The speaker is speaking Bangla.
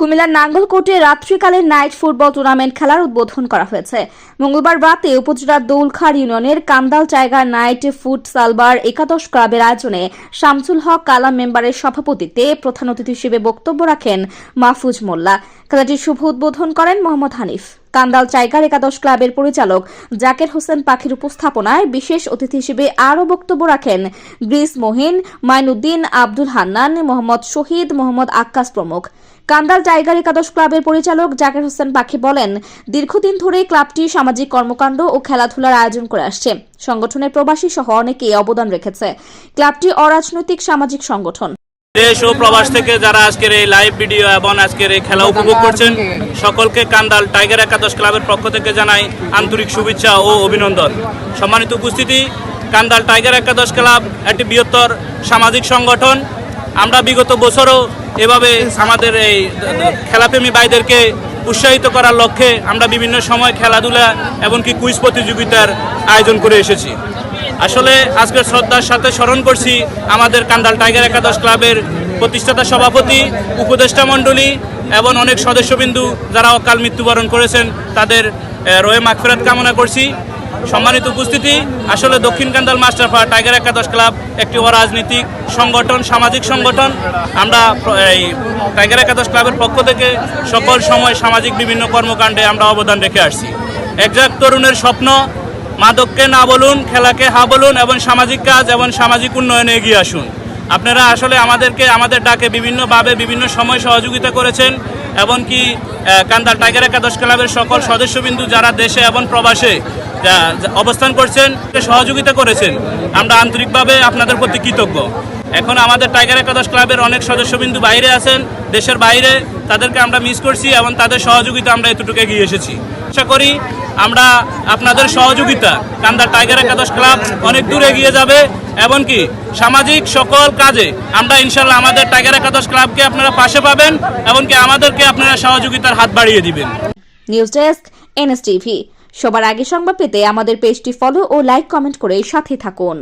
কুমিল্লার নাঙ্গলকোটে রাত্রিকালে নাইট ফুটবল টুর্নামেন্ট খেলার উদ্বোধন করা হয়েছে। মঙ্গলবার রাতে উপজেলার দৌলখার ইউনিয়নের Kandal tiger night foot salwar একাদশ ক্লাবের আয়োজনে শামসুল হক কালাম মেম্বারের সভাপতিত্বে প্রধান অতিথি হিসেবে বক্তব্য রাখেন মাহফুজ মোল্লা। খেলাটির শুভ উদ্বোধন করেন মোহাম্মদ হানিফ। কান্দাল টাইগার একাদশ ক্লাবের পরিচালক জাকের হোসেন পাখির উপস্থাপনায় বিশেষ অতিথি হিসেবে আরও বক্তব্য রাখেন গ্রিস মোহিন, মাইনুদ্দিন, আব্দুল হান্নান, মোহাম্মদ শহীদ, মোহাম্মদ আক্কাস প্রমুখ। কান্দাল টাইগার একাদশ ক্লাবের পরিচালক জাকের হোসেন পাখি বলেন, দীর্ঘদিন ধরে ক্লাবটি সামাজিক কর্মকাণ্ড ও খেলাধুলার আয়োজন করে আসছে। সংগঠনের প্রবাসী সহ অনেকেই অবদান রেখেছে। ক্লাবটি অরাজনৈতিক সামাজিক সংগঠন। দেশ ও প্রবাস থেকে যারা আজকের এই লাইভ ভিডিও এবং আজকের এই খেলা উপভোগ করছেন, সকলকে কান্দাল টাইগার একাদশ ক্লাবের পক্ষ থেকে জানাই আন্তরিক শুভেচ্ছা ও অভিনন্দন। সম্মানিত উপস্থিতি, কান্দাল টাইগার একাদশ ক্লাব, একটি বৃহত্তর সামাজিক সংগঠন। আমরা বিগত বছরও এভাবে আমাদের এই খেলাপ্রেমী ভাইদেরকে উৎসাহিত করার লক্ষ্যে আমরা বিভিন্ন সময় খেলাধুলা এমনকি কুইজ প্রতিযোগিতার আয়োজন করে এসেছি। আসলে আজকের শ্রদ্ধার সাথে স্মরণ করছি আমাদের কান্দাল টাইগার একাদশ ক্লাবের প্রতিষ্ঠাতা সভাপতি, উপদেষ্টা মণ্ডলী এবং অনেক সদস্যবিন্দু যারা অকাল মৃত্যুবরণ করেছেন, তাদের রয়ে মাগফেরাত কামনা করছি। সম্মানিত উপস্থিতি, আসলে দক্ষিণ কান্দাল মাস্টারফা টাইগার একাদশ ক্লাব একটি অরাজনৈতিক সংগঠন, সামাজিক সংগঠন। আমরা এই টাইগার একাদশ ক্লাবের পক্ষ থেকে সকল সময় সামাজিক বিভিন্ন কর্মকাণ্ডে আমরা অবদান রেখে আসছি। একজাক তরুণের স্বপ্ন মাদককে না বলুন, খেলাকে হা বলুন এবং সামাজিক কাজ এবং সামাজিক উন্নয়নে এগিয়ে আসুন। আপনারা আসলে আমাদেরকে, আমাদের ডাকে বিভিন্নভাবে বিভিন্ন সময় সহযোগিতা করেছেন, এমনকি কান্দাল টাইগার একাদশ ক্লাবের সকল সদস্যবিন্দু যারা দেশে এবং প্রবাসে অবস্থান করছেন, সহযোগিতা করেছেন। আমরা আন্তরিকভাবে আপনাদের প্রতি কৃতজ্ঞ। এখন আমাদের টাইগার একাদশ ক্লাবের অনেক সদস্যবিন্দু বাইরে আছেন, দেশের বাইরে, তাদেরকে আমরা মিস করছি এবং তাদের সহযোগিতা আমরা এতটুকু এগিয়ে এসেছি। আশা করি আমরা আপনাদের সহযোগিতা কান্দা টাইগার একাদশ ক্লাব অনেক দূর এগিয়ে যাবে, এমনকি সামাজিক সকল কাজে আমরা ইনশাল্লাহ আমাদের টাইগার একাদশ ক্লাবকে আপনারা পাশে পাবেন, এমনকি আমাদেরকে আপনারা সহযোগিতার হাত বাড়িয়ে দিবেন। নিউজ ডেস্ক এনএসটিভি সবার আগে সংবাদ পেতে আমাদের পেজটি ফলো ও লাইক কমেন্ট করে সাথে থাকুন।